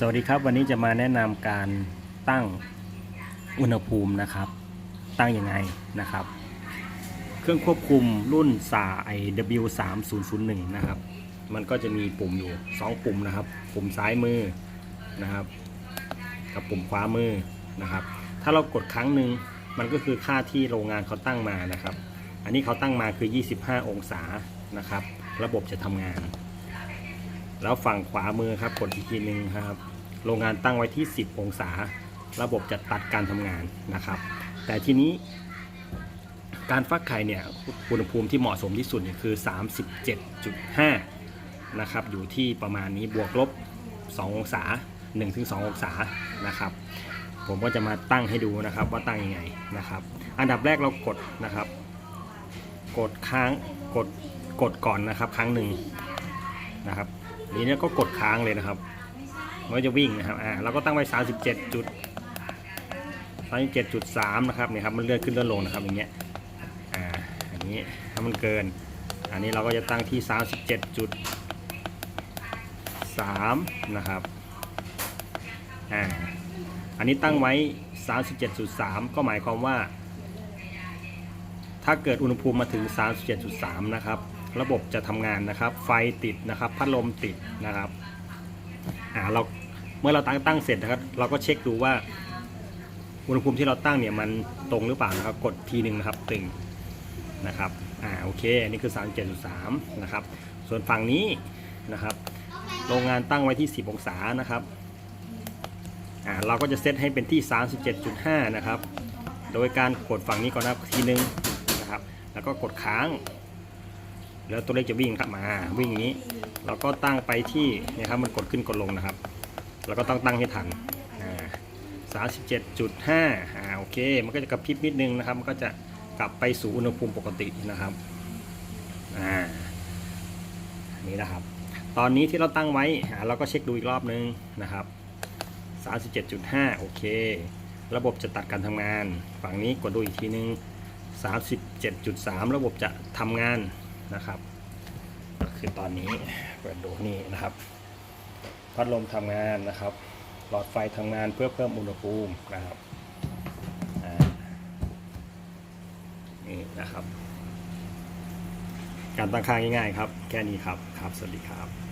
สวัสดีครับวันนี้จะมาแนะนำการตั้งอุณหภูมินะครับ ตั้งยังไงนะครับ เครื่องควบคุมรุ่นสา IW3001 นะครับ มันก็จะมีปุ่มอยู่ 2 ปุ่มนะครับ ปุ่มซ้ายมือนะครับ กับปุ่มขวามือนะครับ ถ้าเรากดครั้งหนึ่งมันก็คือค่าที่โรงงานเขาตั้งมานะครับ อันนี้เขาตั้งมาคือ 25 องศานะครับ ระบบจะทำงาน แล้วฝั่งขวามือครับกดอีกทีหนึ่งครับ โรงงานตั้งไว้ที่ 10 องศา ระบบจะตัดการทำงานนะครับ แต่ทีนี้ การฟักไข่เนี่ยอุณหภูมิที่เหมาะสมที่สุดเนี่ยคือ 37.5 นะครับ อยู่ที่ประมาณนี้บวกลบ 2 องศา 1-2 องศานะครับ ผมก็จะมาตั้งให้ดูนะครับว่าตั้งยังไงนะครับ อันดับแรกเรากดนะครับ กดค้างกดกดก่อนนะครับ ครั้งหนึ่งนะครับ ทีนี้ก็กดค้างเลยนะครับมันจะวิ่งนะครับอ่าเราก็ตั้งไว้ 37จุด37.3นะครับนี่ครับมันเลื่อนขึ้นเลื่อนลงนะครับอย่างเงี้ยอ่าอย่างนี้ถ้ามันเกิน อันนี้เราก็จะตั้งที่ 37.3นะครับอ่าอันนี้ตั้งไว้ 37.3 ก็หมายความว่า ถ้าเกิดอุณหภูมิมาถึง 37.3 นะครับ ระบบจะทำงานนะครับ ไฟติดนะครับ พัดลมติดนะครับอ่าเราเมื่อเราตั้งตั้งเสร็จนะครับ เราก็เช็คดูว่าอุณหภูมิที่เราตั้งเนี่ยมันตรงหรือเปล่านะครับ กดทีหนึ่งนะครับตึงนะครับอ่าโอเค อันนี้คือ 37.3 นะครับ ส่วนฝั่งนี้นะครับ โรงงานตั้งไว้ที่ 10 องศานะครับอ่าเราก็จะเซตให้เป็นที่ 37.5 นะครับ โดยการกดฝั่งนี้ก่อนนะทีนึงนะครับ แล้วก็กดค้าง แล้วตัวเลขจะวิ่งครับมาวิ่งอย่างนี้ เราก็ตั้งไปที่นะครับมันกดขึ้นกดลงนะครับ แล้วก็ต้องตั้งให้ทันสามสิบเจ็ดจุดห้าอ่าโอเค มันก็จะกระพริบนิดนึงนะครับ มันก็จะกลับไปสู่อุณหภูมิปกตินะครับอ่านนี้นะครับ ตอนนี้ที่เราตั้งไว้เราก็เช็คดูอีกรอบนึงนะครับสามสิบเจ็ดจุดห้าโอเค ระบบจะตัดการทำงาน ฝั่งนี้กดดูอีกทีนึง37.3ระบบจะทำงาน นะครับก็คือตอนนี้เปิดดูนี่นะครับ พัดลมทำงานนะครับ หลอดไฟทำงานเพื่อเพิ่มอุณหภูมินะครับนี่นะครับ การตั้งค่าง่ายๆครับ แค่นี้ครับ ครับ สวัสดีครับ